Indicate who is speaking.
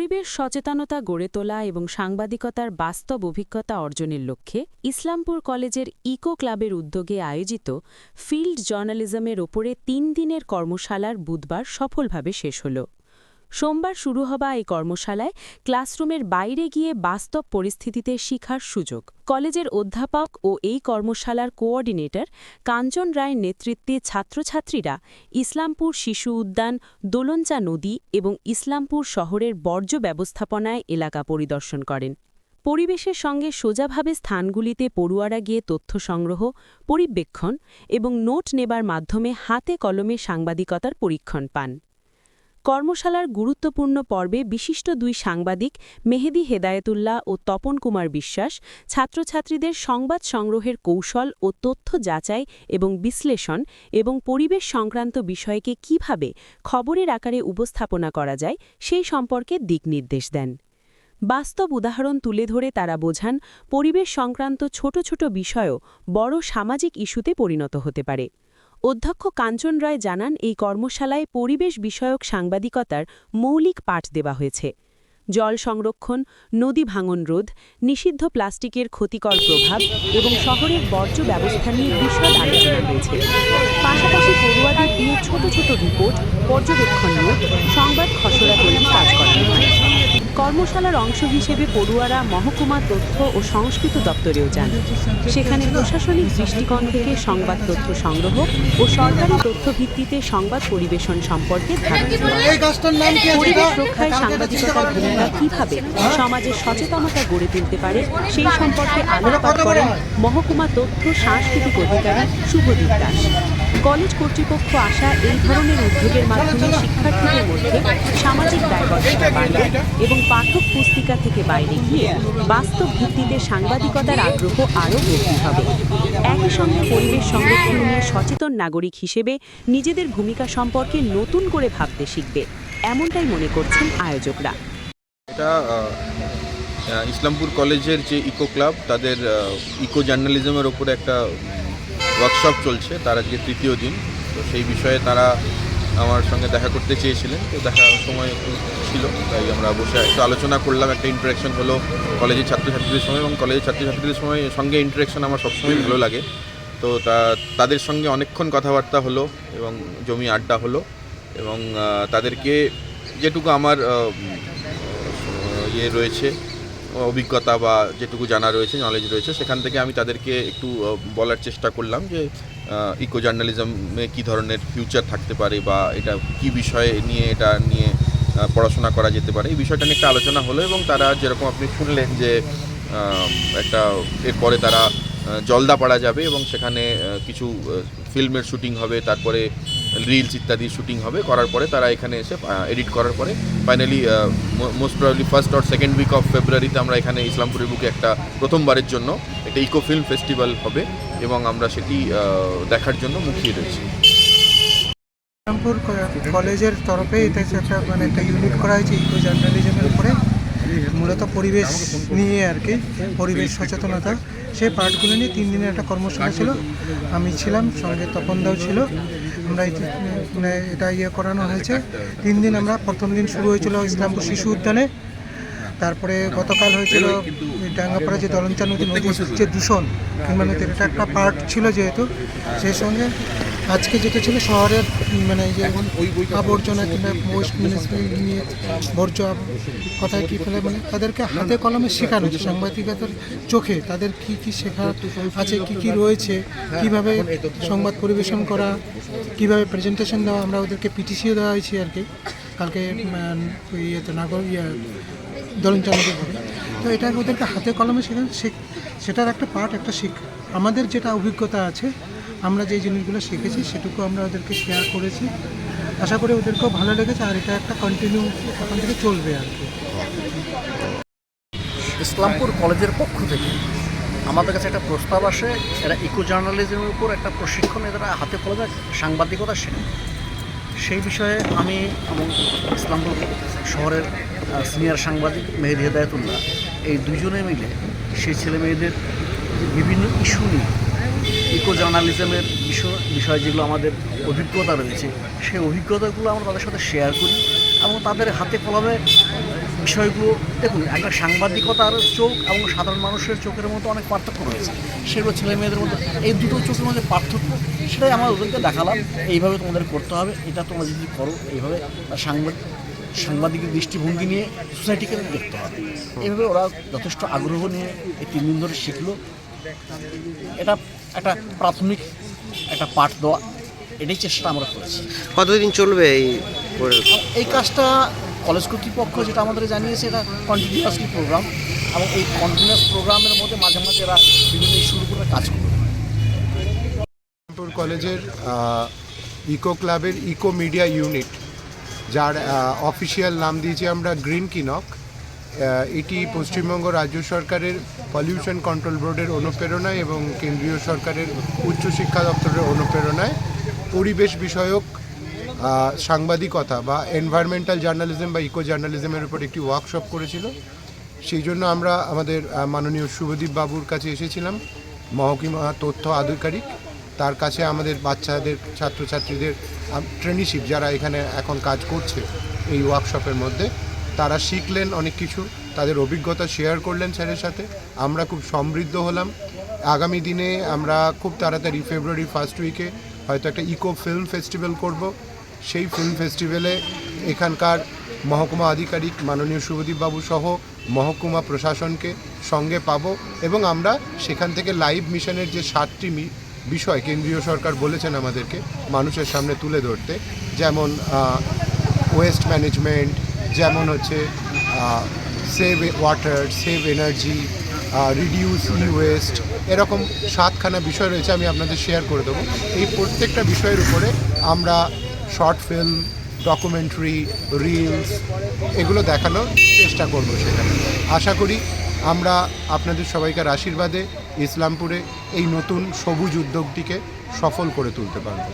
Speaker 1: পরিবেশ সচেতনতা গড়ে তোলা এবং সাংবাদিকতার বাস্তব অভিজ্ঞতা অর্জনের লক্ষ্যে ইসলামপুর কলেজের ইকো ক্লাবের উদ্যোগে আয়োজিত ফিল্ড জার্নালিজমের ওপরে তিন দিনের কর্মশালার বুধবার সফলভাবে শেষ হল। সোমবার শুরু হওয়া এই কর্মশালায় ক্লাসরুমের বাইরে গিয়ে বাস্তব পরিস্থিতিতে শিখার সুযোগ। কলেজের অধ্যাপক ও এই কর্মশালার কোঅর্ডিনেটর কাঞ্চন রায়ের নেতৃত্বে ছাত্রছাত্রীরা ইসলামপুর শিশু উদ্যান, দোলঞ্চা নদী এবং ইসলামপুর শহরের বর্জ্য ব্যবস্থাপনায় এলাকা পরিদর্শন করেন। পরিবেশের সঙ্গে সোজাভাবে স্থানগুলিতে পড়ুয়ারা গিয়ে তথ্য সংগ্রহ, পরিবেক্ষণ এবং নোট নেবার মাধ্যমে হাতে কলমে সাংবাদিকতার পরীক্ষণ পান। কর্মশালার গুরুত্বপূর্ণ পর্বে বিশিষ্ট দুই সাংবাদিক মেহেদি হেদায়েতুল্লাহ ও তপন কুমার বিশ্বাস, ছাত্রছাত্রীদের সংবাদ সংগ্রহের কৌশল ও তথ্য যাচাই এবং বিশ্লেষণ এবং পরিবেশ সংক্রান্ত বিষয়কে কীভাবে খবরের আকারে উপস্থাপনা করা যায় সেই সম্পর্কে দিকনির্দেশ দেন। বাস্তব উদাহরণ তুলে ধরে তারা বোঝান, পরিবেশ সংক্রান্ত ছোট ছোট বিষয়ও বড় সামাজিক ইস্যুতে পরিণত হতে পারে। অধ্যক্ষ কাঞ্চন রায় জানান এই কর্মশালায় পরিবেশ বিষয়ক সাংবাদিকতার মৌলিক পাঠ দেওয়া হয়েছে। জল সংরক্ষণ নদী ভাঙন রোধ নিষিদ্ধ প্লাস্টিকের ক্ষতিকর প্রভাব এবং শহরের বর্জ্য ব্যবস্থা নিয়ে বিশদ আলোচনা হয়েছে। পাশাপাশি পড়ুয়াদের দিয়ে ছোট ছোট রিপোর্ট পর্যবেক্ষণ সংবাদ খসড়া তৈরি কাজ করানো হয়। কর্মশালার অংশ হিসেবে পড়ুয়ারা মহকুমা তথ্য ও সংস্কৃত দপ্তরেও যান। সেখানে প্রশাসনিক দৃষ্টিকোণ থেকে সংবাদ তথ্য সংগ্রহ ও সরকারি তথ্য ভিত্তিতে সংবাদ পরিবেশন সম্পর্কে ধারণা পরিবেশ রক্ষায় সাংবাদিকতার ভূমিকা কীভাবে সমাজে সচেতনতা গড়ে তুলতে পারে সেই সম্পর্কে আলোকপাত করেন মহকুমা তথ্য, সাংস্কৃতিক অধিকারী শুভদীপ দাস। কলেজ কর্তৃপক্ষ আসা এই ধরনের উদ্যোগের মাধ্যমে শিক্ষার্থীদের মধ্যে সামাজিক দায়বদ্ধতা এবং পাঠক পুস্তিকা থেকে বাইরে গিয়ে বাস্তব ভিত্তিতে সাংবাদিকতার আগ্রহ আরও বৃদ্ধি হবে। একই সঙ্গে পরিবেশ সংরক্ষণ নিয়ে সচেতন নাগরিক হিসেবে নিজেদের ভূমিকা সম্পর্কে নতুন করে ভাবতে শিখবে, এমনটাই মনে করছেন আয়োজকরা।
Speaker 2: আহ, ইসলামপুর কলেজের যে ইকো ক্লাব তাদের ইকো জার্নালিজমের ওপরে একটা ওয়ার্কশপ চলছে তার আজকে তৃতীয় দিন। তো সেই বিষয়ে তারা আমার সঙ্গে দেখা করতে চেয়েছিলেন। তো দেখার সময় একটু ছিল তাই আমরা বসে একটু আলোচনা করলাম একটা ইন্টারাকশন হলো কলেজের ছাত্রছাত্রীদের সময় এবং কলেজের ছাত্রছাত্রীদের সময় সঙ্গে ইন্টারাকশন আমার সবসময় ভালো লাগে। তো তা তাদের সঙ্গে অনেকক্ষণ কথাবার্তা হলো এবং জমি আড্ডা হলো এবং তাদেরকে যেটুকু আমার ইয়ে রয়েছে, অভিজ্ঞতা বা যেটুকু জানা রয়েছে নলেজ রয়েছে, সেখান থেকে আমি তাদেরকে একটু বলার চেষ্টা করলাম যে ইকো জার্নালিজমে কী ধরনের ফিউচার থাকতে পারে বা এটা কি বিষয়ে নিয়ে, এটা নিয়ে পড়াশোনা করা যেতে পারে। এই বিষয়টা নিয়ে একটা আলোচনা হলো এবং তারা যেরকম আপনি শুনলেন যে একটা, এরপরে তারা জলদাপাড়া যাবে এবং সেখানে কিছু ফিল্মের শুটিং হবে, তারপরে রিলস ইত্যাদি শুটিং হবে, করার পরে তারা এখানে এসে এডিট করার পরে finally most probably first or second week of ফেব্রুয়ারিতে আমরা এখানে ইসলামপুরের বুকে একটা প্রথমবারের জন্য একটা ইকো ফিল্ম ফেস্টিভ্যাল হবে এবং আমরা সেটি দেখার জন্য মুখিয়ে রয়েছি
Speaker 3: ইসলামপুর কলেজের তরফে এটা একটা মানে একটা ইউনিট করা হয়েছে ইকো জার্নালিজমের উপরে। মূলত পরিবেশ নিয়ে আর কি, পরিবেশ সচেতনতা। সেই পার্টগুলো নিয়ে তিন দিনের একটা কর্মশালা ছিল। আমি ছিলাম, সঙ্গে তপনদাও ছিল। আমরা মানে এটা ইয়ে করানো হয়েছে। তিন দিন আমরা প্রথম দিন শুরু হয়েছিল ইসলামপুর শিশু উদ্যানে। তারপরে গতকাল হয়েছিল ডাঙ্গাপাড়া যে দলঞ্চা নদী নদী, যে দূষণ, কিংবা নদীর এটা একটা পার্ট ছিল যেহেতু, সেই সঙ্গে আজকে যেটা ছিল শহরের মানে যে আবর্জনা কিংবা ওয়েস্ট ম্যানেজমেন্ট নিয়ে বর্জ্য কোথায় কী ফেলে মানে তাদেরকে হাতে কলমে শেখানো যে সাংবাদিকতার চোখে তাদের কি কি শেখা আছে কি কি রয়েছে কীভাবে সংবাদ পরিবেশন করা কীভাবে প্রেজেন্টেশন দেওয়া আমরা ওদেরকে পিটিসিও দেওয়া হয়েছে আর কি। কালকে ইয়েতে নাগর ইয়ে দলন চালাতে পারে তো এটা ওদেরকে হাতে কলমে শেখানো শেখ- সেটার একটা পার্ট একটা শিখ আমাদের যেটা অভিজ্ঞতা আছে আমরা যে জিনিসগুলো শিখেছি সেটুকু আমরা ওদেরকে শেয়ার করেছি। আশা করি ওদেরকেও ভালো লেগেছে আর এটা একটা কন্টিনিউ ওখান থেকে চলবে আর কি।
Speaker 4: ইসলামপুর কলেজের পক্ষ থেকে আমাদের কাছে একটা প্রস্তাব আসে, এরা ইকো জার্নালিজমের উপর একটা প্রশিক্ষণ এরা হাতে কলমে সাংবাদিকতা শেখে সেই বিষয়ে আমি এবং ইসলামপুর শহরের সিনিয়র সাংবাদিক মেহেদি হেদায়তুল্লাহ, এই দুজনে মিলে সেই ছেলে মেয়েদের বিভিন্ন ইস্যু নিয়ে ইকো জার্নালিজমের বিষয় বিষয় যেগুলো আমাদের অভিজ্ঞতা রয়েছে, সেই অভিজ্ঞতাগুলো আমরা তাদের সাথে শেয়ার করি এবং তাদের হাতে কলমে বিষয়গুলো, দেখুন, একটা সাংবাদিকতার চোখ এবং সাধারণ মানুষের চোখের মধ্যে অনেক পার্থক্য রয়েছে। সেগুলো ছেলে মেয়েদের মধ্যে, এই দুটো চোখের মধ্যে পার্থক্য, সেটাই আমরা ওদেরকে দেখালাম, এইভাবে তোমাদের করতে হবে, এটা তোমরা যদি করো, এইভাবে সাংবাদিক সাংবাদিকের দৃষ্টিভঙ্গি নিয়ে সোসাইটিকে দেখতে হবে। এইভাবে ওরা যথেষ্ট আগ্রহ নিয়ে এই তিন দিন ধরে শিখলো। এটা একটা প্রাথমিক একটা পাঠ দেওয়া এটাই চেষ্টা আমরা করেছি।
Speaker 5: কতদিন চলবে এই
Speaker 4: এই কাজটা কলেজ কর্তৃপক্ষ যেটা আমাদের জানিয়েছে এটা কন্টিনিউয়াসলি প্রোগ্রাম এবং এই কন্টিনিউয়াস প্রোগ্রামের মধ্যে মাঝে মাঝে এরা বিভিন্ন ইস্যুর উপরে কাজ করবে।
Speaker 6: কলেজের ইকো ক্লাবের ইকো মিডিয়া ইউনিট যার অফিসিয়াল নাম দিয়েছি আমরা গ্রিন কিনক। এটি পশ্চিমবঙ্গ রাজ্য সরকারের পলিউশন কন্ট্রোল বোর্ডের অনুপ্রেরণায় এবং কেন্দ্রীয় সরকারের উচ্চশিক্ষা দপ্তরের অনুপ্রেরণায় পরিবেশ বিষয়ক সাংবাদিকতা বা এনভায়রনমেন্টাল জার্নালিজম বা ইকো জার্নালিজমের উপর একটি ওয়ার্কশপ করেছিল। সেই জন্য আমরা আমাদের মাননীয় শুভদীপ বাবুর কাছে এসেছিলাম, মহকুমা তথ্য আধিকারিক। তার কাছে আমাদের বাচ্চাদের, ছাত্রছাত্রীদের ট্রেনিশিপ যারা এখানে এখন কাজ করছে এই ওয়ার্কশপের মধ্যে তারা শিখলেন অনেক কিছু, তাদের অভিজ্ঞতা শেয়ার করলেন স্যারের সাথে। আমরা খুব সমৃদ্ধ হলাম। আগামী দিনে আমরা খুব তাড়াতাড়ি ফেব্রুয়ারি ফার্স্ট উইকে হয়তো একটা ইকো ফিল্ম ফেস্টিভ্যাল করব। সেই ফিল্ম ফেস্টিভ্যালে এখানকার মহকুমা আধিকারিক মাননীয় শুভদীপ বাবু সহ মহকুমা প্রশাসনকে সঙ্গে পাব এবং আমরা সেখান থেকে লাইভ মিশনের যে সাতটি বিষয় কেন্দ্রীয় সরকার বলেছেন আমাদেরকে মানুষের সামনে তুলে ধরতে, যেমন ওয়েস্ট ম্যানেজমেন্ট যেমন হচ্ছে save water save energy reduce e waste এরকম সাতখানা বিষয় রয়েছে আমি আপনাদের শেয়ার করে দেবো। এই প্রত্যেকটা বিষয়ের উপরে আমরা শর্ট ফিল্ম ডকুমেন্টারি রিলস এগুলো দেখানোর চেষ্টা করব সেখানে। আশা করি আমরা আপনাদের সবাইকার আশীর্বাদে ইসলামপুরে এই নতুন সবুজ উদ্যোগটিকে সফল করে তুলতে পারব।